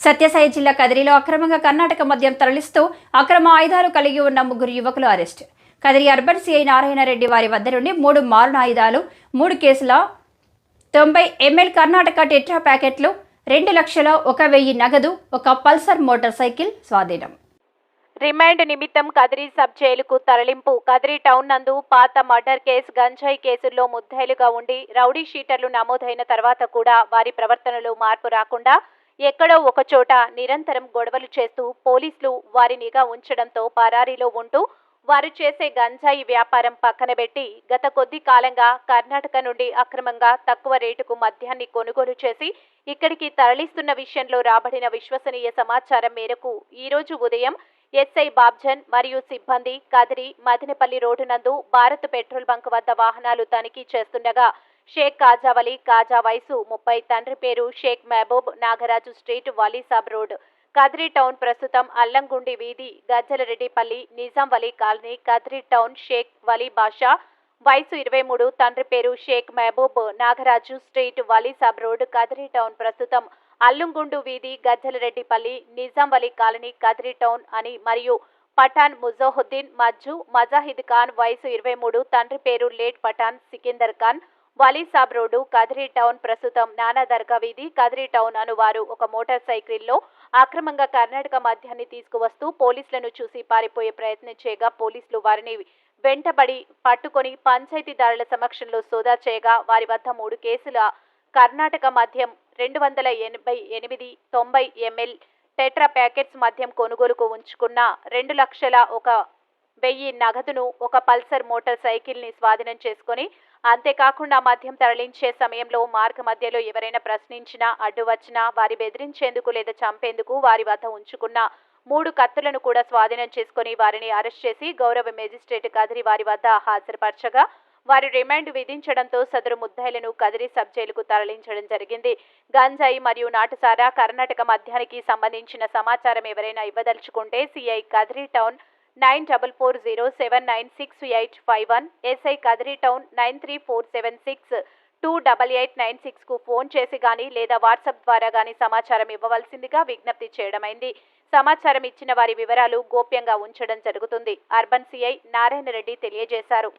సత్యసాయి జిల్లా కదిరిలో అక్రమంగా కర్ణాటక మద్యం తరలిస్తూ అక్రమ ఆయుధాలు కలిగి ఉన్న ముగ్గురు యువకులు arrest. Kadiri urban CI Narayanareddy వారి వద్ద నుండి మూడు మారణ ఆయుధాలు మూడు కేసుల తొంభై ఎంఎల్ కర్ణాటక టెట్రా ప్యాకెట్లు రెండు లక్షల ఒక వెయ్యి నగదు ఒక పల్సర్ మోటార్ సైకిల్ స్వాధీనం. రిమాండ్ నిమిత్తం కదిరి సబ్ జైలుకు తరలింపు. కదిరి టౌన్ నందు పాత మర్డర్ కేసు గంజాయి కేసుల్లో ముద్దాయిలుగా ఉండి రౌడీ షీటర్లు నమోదైన తర్వాత కూడా వారి ప్రవర్తనలో మార్పు రాకుండా ఎక్కడో ఒకచోట నిరంతరం గొడవలు చేస్తూ పోలీసులు వారి నిఘా ఉంచడంతో పరారీలో ఉంటూ వారు చేసే గంజాయి వ్యాపారం పక్కన పెట్టి గత కొద్ది కాలంగా కర్ణాటక నుండి అక్రమంగా తక్కువ రేటుకు మద్యాన్ని కొనుగోలు చేసి ఇక్కడికి తరలిస్తున్న విషయంలో రాబడిన విశ్వసనీయ సమాచారం మేరకు ఈ రోజు ఉదయం ఎస్ఐ బాబ్జన్ మరియు సిబ్బంది కదిరి మదినపల్లి రోడ్డు నందు భారత్ పెట్రోల్ బంక్ వద్ద వాహనాలు తనిఖీ చేస్తుండగా షేక్ కాజావలి కాజా వయసు ముప్పై తండ్రి పేరు Sheikh Mahaboob Nagaraju street Valisab road. Kadiri town ప్రస్తుతం అల్లంగుండి వీధి గజ్జలరెడ్డిపల్లి నిజాం వలీ కాలనీ కదిరి టౌన్ షేక్ వలీ బాషా వయసు ఇరవై మూడు తండ్రి పేరు Sheikh Mahaboob Nagaraju street Valisab road. Kadiri town ప్రస్తుతం అల్లుంగుండు వీధి గజ్జలరెడ్డిపల్లి నిజాం వలీ కాలనీ కదిరి టౌన్ అని మరియు పఠాన్ ముజోహుద్దీన్ మజ్జు మజాహిద్ ఖాన్ వయసు ఇరవై మూడు తండ్రి పేరు late Pathan Sikandar Khan. Valisab road Kadiri town ప్రస్తుతం నానా దర్గా వీధి. కదిరి టౌన్ అను వారు ఒక మోటార్ సైకిల్లో అక్రమంగా కర్ణాటక మద్యాన్ని తీసుకువస్తూ పోలీసులను చూసి పారిపోయే ప్రయత్నం చేయగా పోలీసులు వారిని వెంటబడి పట్టుకొని పంచాయతీదారుల సమక్షంలో సోదా చేయగా వారి వద్ద మూడు కేసుల కర్ణాటక మద్యం రెండు వందల ఎనభై ఎనిమిది తొంభై ఎంఎల్ టెట్రా ప్యాకెట్స్ మద్యం కొనుగోలుకు ఉంచుకున్న రెండు లక్షల ఒక వెయ్యి నగదును ఒక పల్సర్ మోటార్ సైకిల్ని స్వాధీనం చేసుకుని అంతేకాకుండా మద్యం తరలించే సమయంలో మార్గ మధ్యలో ఎవరైనా ప్రశ్నించినా అడ్డు వచ్చినా వారి బెదిరించేందుకు లేదా చంపేందుకు వారి వద్ద ఉంచుకున్న మూడు కత్తులను కూడా స్వాధీనం చేసుకుని వారిని అరెస్ట్ చేసి గౌరవ మేజిస్ట్రేట్ కదిరి వారి వద్ద హాజరుపరచగా వారి రిమాండ్ విధించడంతో సదరు ముద్దాయిలను కదిరి సబ్ జైలుకు తరలించడం జరిగింది. గంజాయి మరియు నాటుసారా కర్ణాటక మద్యానికి సంబంధించిన సమాచారం ఎవరైనా ఇవ్వదలుచుకుంటే CI Kadiri town nine double four zero seven nine six eight five one SI Kadiri town nine three four seven six two double eight nine సిక్స్కు phone చేసి కానీ లేదా వాట్సాప్ ద్వారా కానీ సమాచారం ఇవ్వవలసిందిగా విజ్ఞప్తి చేయడమైంది. సమాచారం ఇచ్చిన వారి వివరాలు గోప్యంగా ఉంచడం జరుగుతుంది. అర్బన్ సిఐ నారాయణ రెడ్డి తెలియజేశారు.